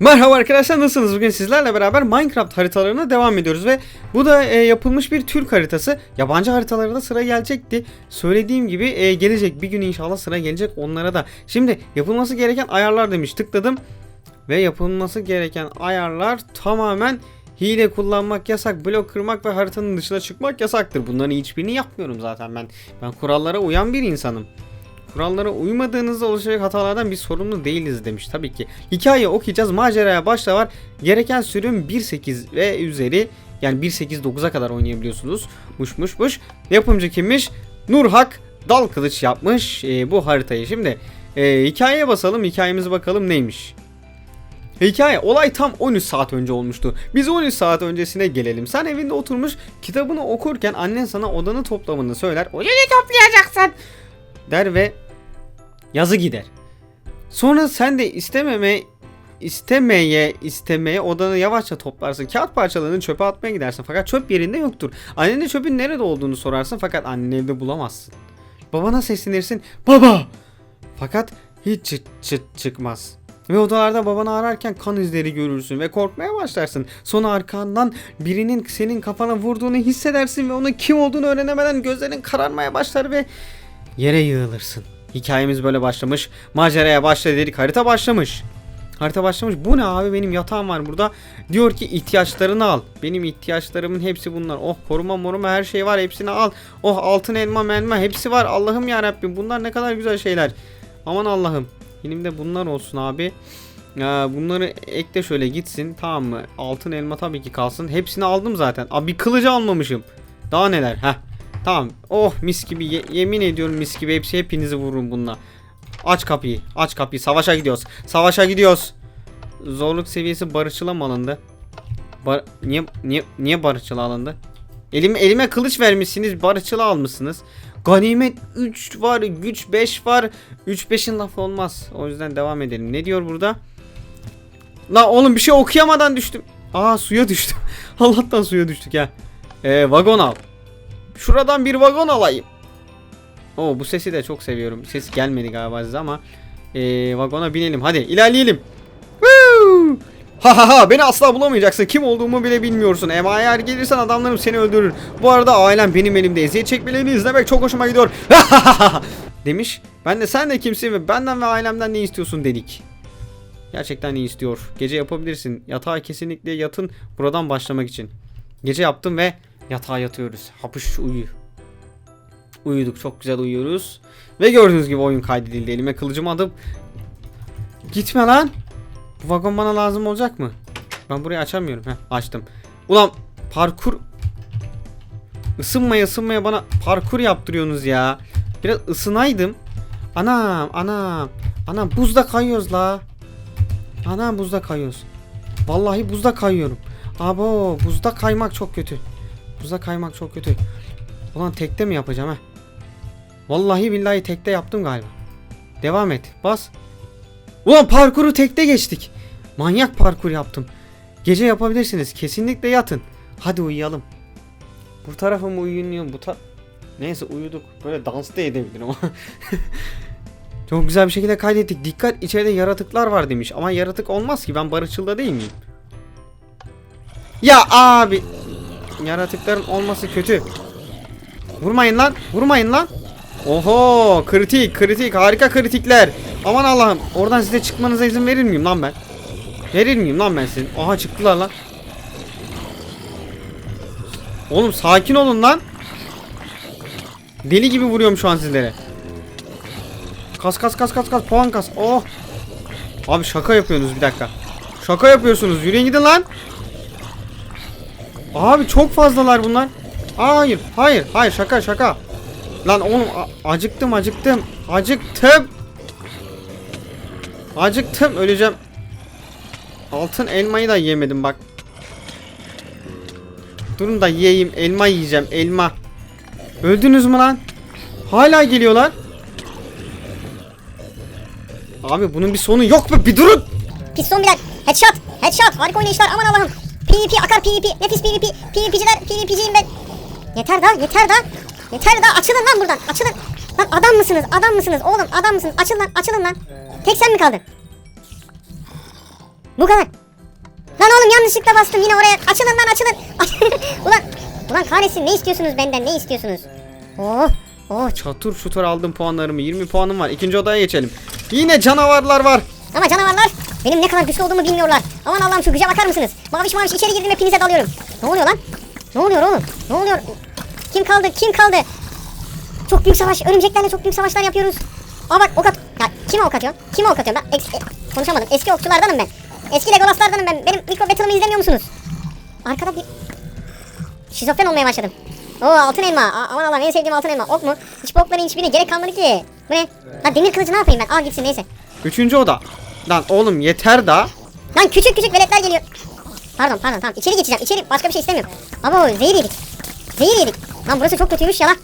Merhaba arkadaşlar nasılsınız? Bugün sizlerle beraber Minecraft haritalarına devam ediyoruz ve bu da e, yapılmış bir Türk haritası. Yabancı haritalara da sıra gelecekti. Söylediğim gibi e, gelecek bir gün inşallah sıra gelecek onlara da. Şimdi yapılması gereken ayarlar demiş tıkladım ve yapılması gereken ayarlar tamamen hile kullanmak yasak, blok kırmak ve haritanın dışına çıkmak yasaktır. Bunların hiçbirini yapmıyorum zaten ben. Ben kurallara uyan bir insanım. Kurallara uymadığınızda oluşacak hatalardan bir sorumlu değiliz demiş tabii ki. Hikaye okuyacağız. Maceraya başla var. Gereken sürüm 1.8 ve üzeri. Yani 1.8.9'a kadar oynayabiliyorsunuz. Muş muş muş. Yapımcı kimmiş? Nurhak Dal Kılıç yapmış e, bu haritayı. Şimdi e, hikayeye basalım. Hikayemize bakalım neymiş. Hikaye olay tam 13 saat önce olmuştu. Biz 13 saat öncesine gelelim. Sen evinde oturmuş kitabını okurken annen sana odanı toplamanı söyler. Odanı toplayacaksın der ve yazı gider. Sonra sen de istememe istemeye istemeye odanı yavaşça toplarsın. Kağıt parçalarını çöpe atmaya gidersin. Fakat çöp yerinde yoktur. Annene çöpün nerede olduğunu sorarsın fakat anneni evde bulamazsın. Babana seslenirsin. Baba! Fakat hiç çıt çıt çıkmaz. Ve odalarda babanı ararken kan izleri görürsün ve korkmaya başlarsın. Sonra arkandan birinin senin kafana vurduğunu hissedersin ve onun kim olduğunu öğrenemeden gözlerin kararmaya başlar ve yere yığılırsın. Hikayemiz böyle başlamış. Maceraya başla dedik. Harita başlamış. Harita başlamış. Bu ne abi benim yatağım var burada. Diyor ki ihtiyaçlarını al. Benim ihtiyaçlarımın hepsi bunlar. Oh koruma moruma her şey var. Hepsini al. Oh altın elma melma hepsi var. Allah'ım ya Rabbim bunlar ne kadar güzel şeyler. Aman Allah'ım. Elimde bunlar olsun abi. Bunları ekle şöyle gitsin. Tamam mı? Altın elma tabii ki kalsın. Hepsini aldım zaten. Abi kılıcı almamışım. Daha neler? Heh. Tamam. Oh mis gibi. Ye- yemin ediyorum mis gibi. Hepsi hepinizi vururum bununla. Aç kapıyı. Aç kapıyı. Savaşa gidiyoruz. Savaşa gidiyoruz. Zorluk seviyesi barışçıla mı alındı? Bar niye niye niye barışçıla alındı? Elime elime kılıç vermişsiniz. Barışçıla almışsınız. Ganimet 3 var, güç 5 var. 3 5'in lafı olmaz. O yüzden devam edelim. Ne diyor burada? La oğlum bir şey okuyamadan düştüm. Aa suya düştüm. Allah'tan suya düştük ya. Ee, vagon al. Şuradan bir vagon alayım. Oo bu sesi de çok seviyorum. Ses gelmedi galiba size ama ee, vagona binelim. Hadi ilerleyelim. Woo! Ha ha ha beni asla bulamayacaksın. Kim olduğumu bile bilmiyorsun. Ama eğer gelirsen adamlarım seni öldürür. Bu arada ailem benim elimde. Eziyet çekmelerini izlemek çok hoşuma gidiyor. Demiş. Ben de sen de kimsin ve benden ve ailemden ne istiyorsun dedik. Gerçekten ne istiyor? Gece yapabilirsin. Yatağa kesinlikle yatın buradan başlamak için. Gece yaptım ve yatağa yatıyoruz. Hapış uyu. Uyuduk çok güzel uyuyoruz. Ve gördüğünüz gibi oyun kaydedildi. Elime kılıcımı atıp Gitme lan. Bu vagon bana lazım olacak mı? Ben burayı açamıyorum. Heh, açtım. Ulan parkur ısınmaya ısınmaya bana parkur yaptırıyorsunuz ya. Biraz ısınaydım. Anam anam. Anam buzda kayıyoruz la. Anam buzda kayıyoruz. Vallahi buzda kayıyorum. Abo buzda kaymak çok kötü. Buzda kaymak çok kötü. Ulan tekte mi yapacağım ha? Vallahi billahi tekte yaptım galiba. Devam et. Bas. Ulan parkuru tekte geçtik. Manyak parkur yaptım. Gece yapabilirsiniz. Kesinlikle yatın. Hadi uyuyalım. Bu tarafa mı uyunuyor? Bu ta... Neyse uyuduk. Böyle dans da edebilirim ama. Çok güzel bir şekilde kaydettik. Dikkat içeride yaratıklar var demiş. Ama yaratık olmaz ki. Ben barışçılda değil miyim? Ya abi. Yaratıkların olması kötü. Vurmayın lan. Vurmayın lan. Oho kritik kritik harika kritikler. Aman Allah'ım oradan size çıkmanıza izin verir miyim lan ben? Verir miyim lan ben sizin? Aha çıktılar lan. Oğlum sakin olun lan. Deli gibi vuruyorum şu an sizlere. Kas kas kas kas kas puan kas. Oh. Abi şaka yapıyorsunuz bir dakika. Şaka yapıyorsunuz. Yürüyün gidin lan. Abi çok fazlalar bunlar. Hayır, hayır, hayır şaka şaka. Lan oğlum acıktım acıktım. Acıktım. Acıktım öleceğim. Altın elmayı da yemedim bak. Durun da yiyeyim. Elma yiyeceğim. Elma. Öldünüz mü lan? Hala geliyorlar. Abi bunun bir sonu yok mu? Bir durun. Piston Bilal. Headshot. Headshot. Harika oynayışlar. Aman Allah'ım. PvP akar PvP. Nefis PvP. PvP'ciler. PvP'ciyim ben. Yeter daha. Yeter daha. Yeter daha. Açılın lan buradan. Açılın. Lan adam mısınız? Adam mısınız? Oğlum adam mısınız? Açıl lan. Açılın lan. Tek sen mi kaldın? Bu kadar. Lan oğlum yanlışlıkla bastım yine oraya. Açılın lan açılın. ulan, ulan kahretsin ne istiyorsunuz benden ne istiyorsunuz? Oh, oh. Çatır çutur aldım puanlarımı. 20 puanım var. İkinci odaya geçelim. Yine canavarlar var. Ama canavarlar benim ne kadar güçlü olduğumu bilmiyorlar. Aman Allah'ım şu güce bakar mısınız? Maviş maviş içeri girdim hepinize dalıyorum. Ne oluyor lan? Ne oluyor oğlum? Ne oluyor? Kim kaldı? Kim kaldı? Çok büyük savaş. Örümceklerle çok büyük savaşlar yapıyoruz. Aa bak ok at. Ya kime ok atıyorum? Kime ok atıyorum? Ben e, konuşamadım. Eski okçulardanım ben. Eski Legolas'lardanım ben. Benim Mikro Battle'ımı izlemiyor musunuz? Arkada bir... Şizofren olmaya başladım. Oo altın elma. A- aman Allah'ım en sevdiğim altın elma. Ok mu? Hiç bu okların hiçbirine gerek kalmadı ki. Bu ne? Lan demir kılıcı ne yapayım ben? Al gitsin neyse. Üçüncü oda. Lan oğlum yeter da. Lan küçük küçük veletler geliyor. Pardon pardon tamam içeri geçeceğim içeri başka bir şey istemiyorum. Ama zehir yedik. Zehir yedik. Lan burası çok kötüymüş ya lan.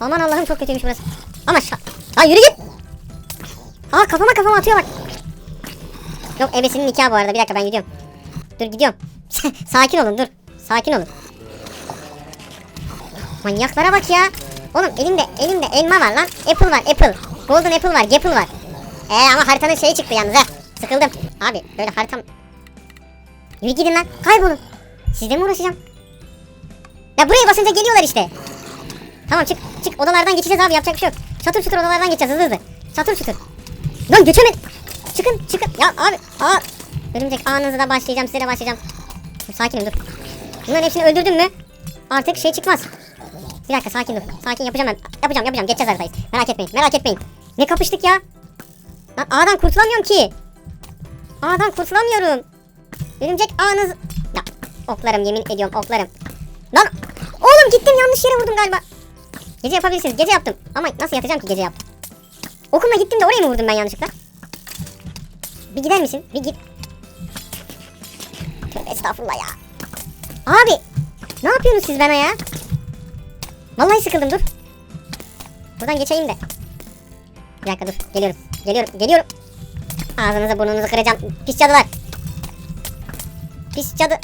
Aman Allah'ım çok kötüymüş burası. Ama şa... Lan yürü git. Aa kafama kafama atıyor bak. Yok ebesinin nikahı bu arada bir dakika ben gidiyorum. Dur gidiyorum. Sakin olun dur. Sakin olun. Manyaklara bak ya. Oğlum elimde elimde elma var lan. Apple var apple. Golden apple var gapple var. Ee ama haritanın şeyi çıktı yalnız ha. Sıkıldım. Abi böyle haritam... Yürü gidin lan. Kaybolun. Sizle mi uğraşacağım? Ya buraya basınca geliyorlar işte. Tamam çık çık odalardan geçeceğiz abi yapacak bir şey yok. Çatır çutur odalardan geçeceğiz hızlı hızlı. Çatır çutur. Lan geçemedim. Çıkın çıkın. Ya abi aa. Örümcek ağınızı da başlayacağım size de başlayacağım. Dur, sakinim dur. Bunların hepsini öldürdüm mü? Artık şey çıkmaz. Bir dakika sakin dur. Sakin yapacağım ben. Yapacağım yapacağım. Geçeceğiz haritayı. Merak etmeyin. Merak etmeyin. Ne kapıştık ya? Lan ağdan kurtulamıyorum ki. Ağdan kurtulamıyorum. Örümcek ağınız... Ya oklarım yemin ediyorum oklarım. Lan oğlum gittim yanlış yere vurdum galiba. Gece yapabilirsiniz. Gece yaptım. Ama nasıl yatacağım ki gece yap? Okumla gittim de oraya mı vurdum ben yanlışlıkla? Bir gider misin? Bir git. Tövbe estağfurullah ya. Abi ne yapıyorsunuz siz bana ya? Vallahi sıkıldım dur. Buradan geçeyim de. Bir dakika dur. Geliyorum. Geliyorum. Geliyorum. Ağzınızı burnunuzu kıracağım. Pis cadılar. Pis cadı.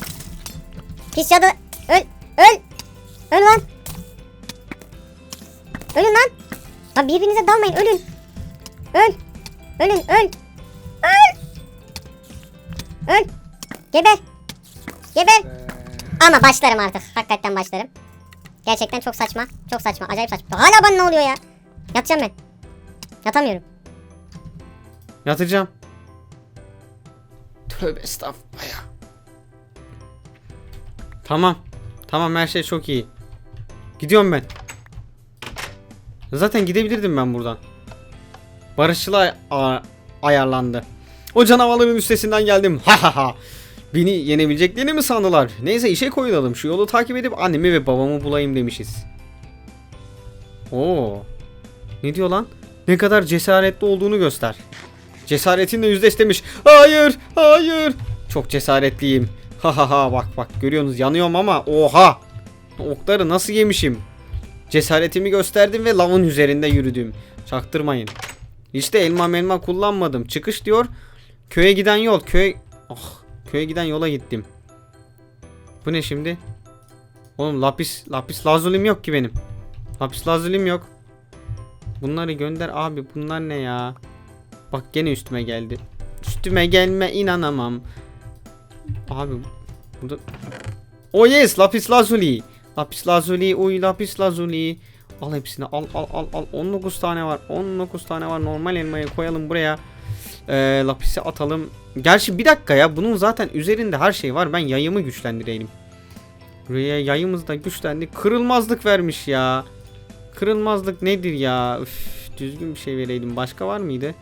Pis cadı. Öl. Öl. Öl lan. Ölün lan. Lan birbirinize dalmayın. Ölün. Öl. Ölün. Öl. Öl. Öl. Geber. Geber. Ama başlarım artık. Hakikaten başlarım. Gerçekten çok saçma. Çok saçma. Acayip saçma. Hala bana ne oluyor ya? Yatacağım ben. Yatamıyorum. Yatacağım. Tövbe estağfurullah ya. Tamam. Tamam her şey çok iyi. Gidiyorum ben. Zaten gidebilirdim ben buradan. Barışçılar a- ayarlandı. O canavarların üstesinden geldim. Ha ha ha. Beni yenebileceklerini mi sandılar? Neyse işe koyulalım. Şu yolu takip edip annemi ve babamı bulayım demişiz. Oo. Ne diyor lan? Ne kadar cesaretli olduğunu göster. Cesaretinle yüzleş demiş. Hayır, hayır. Çok cesaretliyim. Ha ha ha bak bak görüyorsunuz yanıyorum ama oha. Okları nasıl yemişim. Cesaretimi gösterdim ve lavın üzerinde yürüdüm. Çaktırmayın. İşte elma elma kullanmadım. Çıkış diyor. Köye giden yol. Köy Ah, köye giden yola gittim. Bu ne şimdi? Oğlum lapis lapis lazulim yok ki benim. Lapis lazulim yok. Bunları gönder abi. Bunlar ne ya? Bak gene üstüme geldi. Üstüme gelme inanamam. Abi burada Oh yes lapis lazuli. Lapis lazuli uy lapis lazuli. Al hepsini al al al al. 19 tane var 19 tane var. Normal elmayı koyalım buraya. Ee, lapisi atalım. Gerçi bir dakika ya bunun zaten üzerinde her şey var. Ben yayımı güçlendireyim. Buraya yayımız da güçlendi. Kırılmazlık vermiş ya. Kırılmazlık nedir ya? Üf, düzgün bir şey vereydim. Başka var mıydı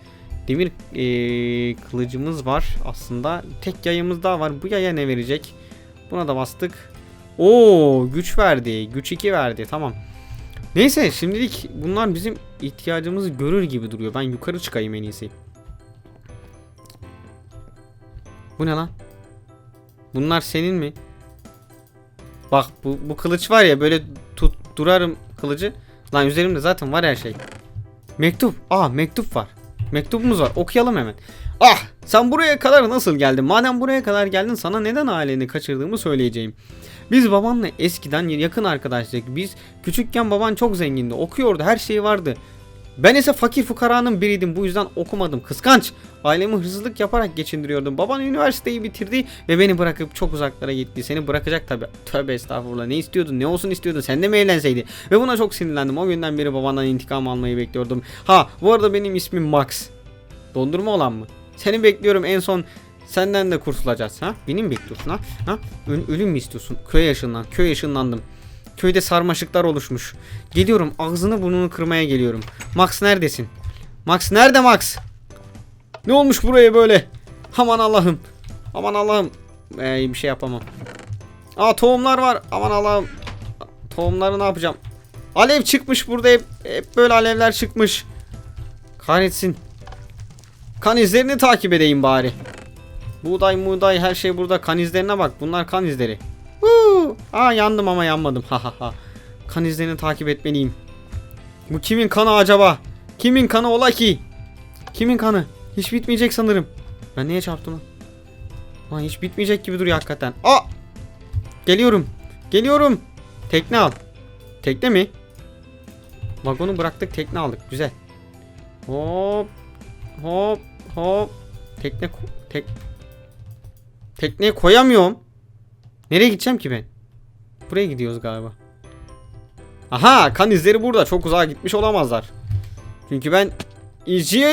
Demir ee, kılıcımız var aslında tek yayımız daha var bu yaya ne verecek Buna da bastık Oo güç verdi güç 2 verdi tamam Neyse şimdilik bunlar bizim ihtiyacımızı görür gibi duruyor. Ben yukarı çıkayım en iyisi. Bu ne lan? Bunlar senin mi? Bak bu, bu kılıç var ya böyle tut durarım kılıcı. Lan üzerimde zaten var her şey. Mektup. Aa mektup var. Mektubumuz var. Okuyalım hemen. Ah sen buraya kadar nasıl geldin? Madem buraya kadar geldin sana neden aileni kaçırdığımı söyleyeceğim. Biz babanla eskiden yakın arkadaştık. Biz küçükken baban çok zengindi. Okuyordu her şeyi vardı. Ben ise fakir fukaranın biriydim. Bu yüzden okumadım. Kıskanç. Ailemi hırsızlık yaparak geçindiriyordum. Baban üniversiteyi bitirdi ve beni bırakıp çok uzaklara gitti. Seni bırakacak tabi. Tövbe estağfurullah. Ne istiyordun? Ne olsun istiyordun? Sen de mi evlenseydi? Ve buna çok sinirlendim. O günden beri babandan intikam almayı bekliyordum. Ha bu arada benim ismim Max. Dondurma olan mı? Seni bekliyorum en son senden de kurtulacağız ha? Beni mi bekliyorsun ha? ha? Öl- ölüm mü istiyorsun? Köye yaşından. Köye yaşınlandım. Köyde sarmaşıklar oluşmuş. Geliyorum ağzını burnunu kırmaya geliyorum. Max neredesin? Max nerede Max? Ne olmuş buraya böyle? Aman Allah'ım. Aman Allah'ım. Ee, bir şey yapamam. Aa tohumlar var. Aman Allah'ım. Tohumları ne yapacağım? Alev çıkmış burada hep, hep böyle alevler çıkmış. Kahretsin. Kan izlerini takip edeyim bari. Buğday muğday her şey burada. Kan izlerine bak. Bunlar kan izleri. Huu. Aa yandım ama yanmadım. Ha ha ha. Kan izlerini takip etmeliyim. Bu kimin kanı acaba? Kimin kanı ola ki? Kimin kanı? Hiç bitmeyecek sanırım. Ben neye çarptım lan? Hiç bitmeyecek gibi duruyor hakikaten. Aa! Geliyorum. Geliyorum. Tekne al. Tekne mi? Vagonu bıraktık tekne aldık. Güzel. Hop. Hop. Hop. Tekne tek Tekneye koyamıyorum. Nereye gideceğim ki ben? Buraya gidiyoruz galiba. Aha kan izleri burada. Çok uzağa gitmiş olamazlar. Çünkü ben iyice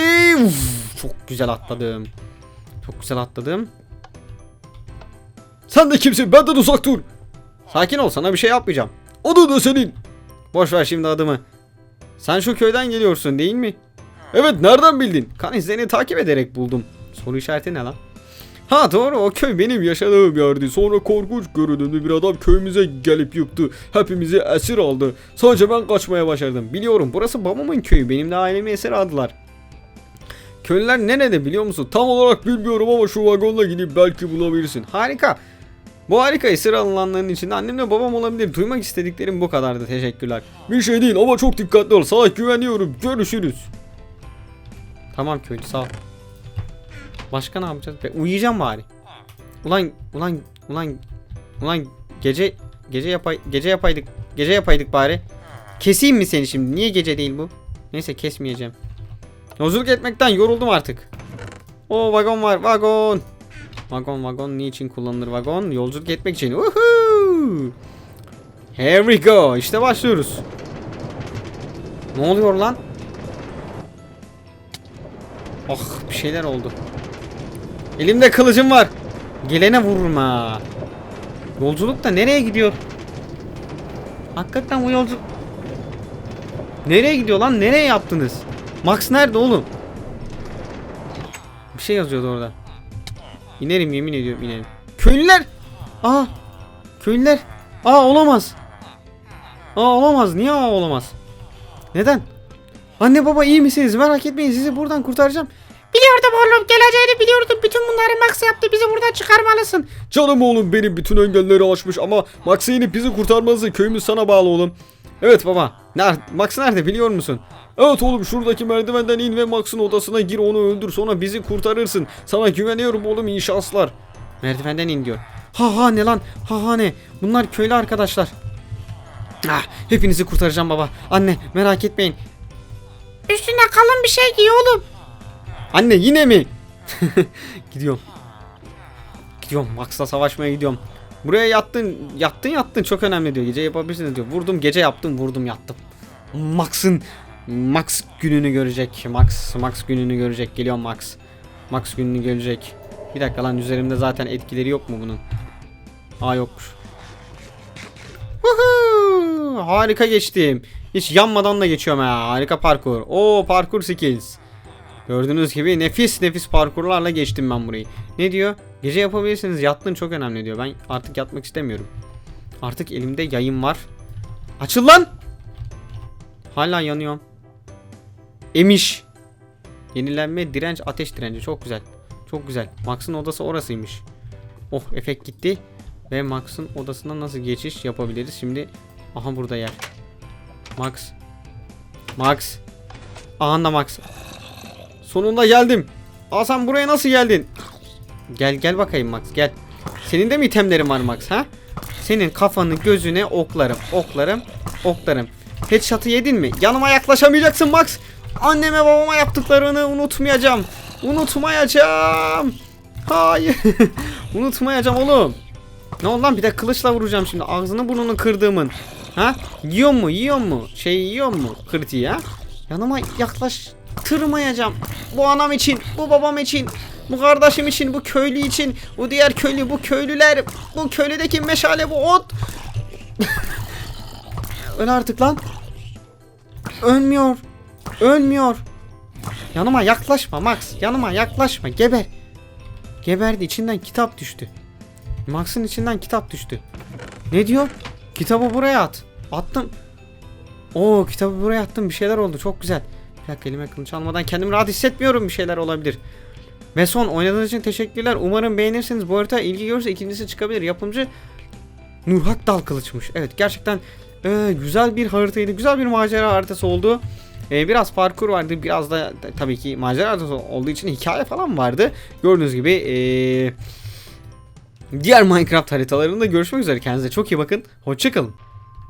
çok güzel atladım. Çok güzel atladım. Sen de kimsin? Benden uzak dur. Sakin ol sana bir şey yapmayacağım. Adı da senin. Boş ver şimdi adımı. Sen şu köyden geliyorsun değil mi? Evet nereden bildin? Kan izlerini takip ederek buldum. Soru işareti ne lan? Ha doğru o köy benim yaşadığım yerdi. Sonra korkunç görünümlü bir adam köyümüze gelip yıktı. Hepimizi esir aldı. Sadece ben kaçmaya başardım. Biliyorum burası babamın köyü. Benim de ailemi esir aldılar. Köylüler nerede biliyor musun? Tam olarak bilmiyorum ama şu vagonla gidip belki bulabilirsin. Harika. Bu harika esir alınanların içinde annemle babam olabilir. Duymak istediklerim bu kadardı. Teşekkürler. Bir şey değil ama çok dikkatli ol. Sana güveniyorum. Görüşürüz. Tamam köylü sağ ol. Başka ne yapacağız? Ben uyuyacağım bari. Ulan ulan ulan ulan gece gece yapay gece yapaydık gece yapaydık bari. Keseyim mi seni şimdi? Niye gece değil bu? Neyse kesmeyeceğim. Yolculuk etmekten yoruldum artık. O vagon var vagon. Vagon vagon niçin kullanılır vagon? Yolculuk etmek için. Woohoo! Here we go. İşte başlıyoruz. Ne oluyor lan? Ah bir şeyler oldu. Elimde kılıcım var. Gelene vururum ha. Yolculuk da nereye gidiyor? Hakikaten bu yolculuk... Nereye gidiyor lan? Nereye yaptınız? Max nerede oğlum? Bir şey yazıyordu orada. İnerim yemin ediyorum inerim. Köylüler! Aa! Köylüler! Aa olamaz. Aa olamaz. Niye aa olamaz? Neden? Anne baba iyi misiniz? Merak etmeyin sizi buradan kurtaracağım. Biliyordum oğlum geleceğini biliyordum. Bütün bunları Max yaptı. Bizi buradan çıkarmalısın. Canım oğlum benim bütün engelleri aşmış ama Max'e inip bizi kurtarması köyümüz sana bağlı oğlum. Evet baba. Nerede? Max nerede biliyor musun? Evet oğlum şuradaki merdivenden in ve Max'ın odasına gir onu öldür sonra bizi kurtarırsın. Sana güveniyorum oğlum iyi şanslar. Merdivenden in diyor. Ha ha ne lan? Ha ha ne? Bunlar köylü arkadaşlar. Ah, hepinizi kurtaracağım baba. Anne merak etmeyin. Üstüne kalın bir şey giy oğlum. Anne yine mi? gidiyorum. Gidiyorum. Max'la savaşmaya gidiyorum. Buraya yattın, yattın yattın çok önemli diyor. Gece yapabilirsiniz diyor. Vurdum gece yaptım, vurdum yattım. Max'ın Max gününü görecek. Max Max gününü görecek. Geliyor Max. Max gününü görecek. Bir dakika lan üzerimde zaten etkileri yok mu bunun? Aa yokmuş. Harika geçtim. Hiç yanmadan da geçiyorum ha. Harika parkur. Oo parkur skills. Gördüğünüz gibi nefis nefis parkurlarla geçtim ben burayı. Ne diyor? Gece yapabilirsiniz. Yattın çok önemli diyor. Ben artık yatmak istemiyorum. Artık elimde yayın var. Açıl lan! Hala yanıyorum. Emiş. Yenilenme, direnç, ateş direnci. Çok güzel. Çok güzel. Max'ın odası orasıymış. Oh efekt gitti. Ve Max'ın odasına nasıl geçiş yapabiliriz? Şimdi aha burada yer. Max. Max. Aha da Max. Sonunda geldim. Aa sen buraya nasıl geldin? Gel gel bakayım Max gel. Senin de mi itemlerin var Max ha? Senin kafanı gözüne oklarım oklarım oklarım. Headshot'ı yedin mi? Yanıma yaklaşamayacaksın Max. Anneme babama yaptıklarını unutmayacağım. Unutmayacağım. Hayır. unutmayacağım oğlum. Ne oldu lan bir de kılıçla vuracağım şimdi ağzını burnunu kırdığımın. Ha? Yiyor mu yiyor mu? Şey yiyor mu kritiği ha? Yanıma yaklaştırmayacağım. Bu anam için, bu babam için, bu kardeşim için, bu köylü için, bu diğer köylü, bu köylüler, bu köylüdeki meşale, bu ot. Öl artık lan. Ölmüyor. Ölmüyor. Yanıma yaklaşma Max. Yanıma yaklaşma. Geber. Geberdi. içinden kitap düştü. Max'ın içinden kitap düştü. Ne diyor? Kitabı buraya at. Attım. Oo kitabı buraya attım. Bir şeyler oldu. Çok güzel. Bir dakika elime kılıç almadan kendimi rahat hissetmiyorum. Bir şeyler olabilir. Ve son oynadığınız için teşekkürler. Umarım beğenirsiniz. Bu harita ilgi görürse ikincisi çıkabilir. Yapımcı Nurhak Dal Kılıçmış. Evet gerçekten e, güzel bir haritaydı. Güzel bir macera haritası oldu. E, biraz parkur vardı. Biraz da da- tabii ki macera haritası olduğu için hikaye falan vardı. Gördüğünüz gibi e, diğer Minecraft haritalarında görüşmek üzere. Kendinize çok iyi bakın. Hoşçakalın.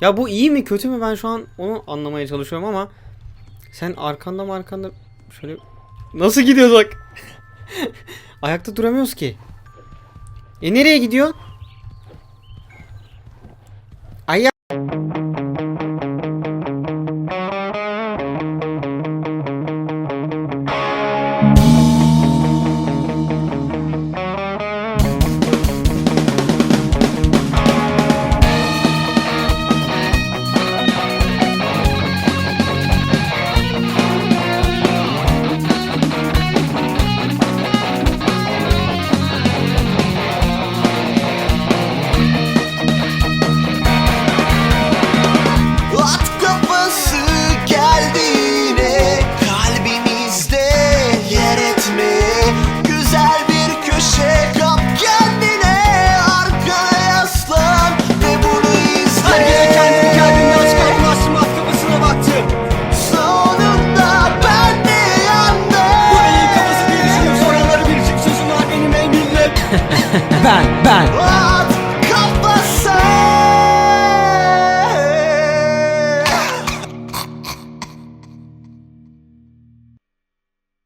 Ya bu iyi mi kötü mü ben şu an onu anlamaya çalışıyorum ama sen arkanda mı arkanda şöyle nasıl gidiyoruz bak. Ayakta duramıyoruz ki. E nereye gidiyor? Ay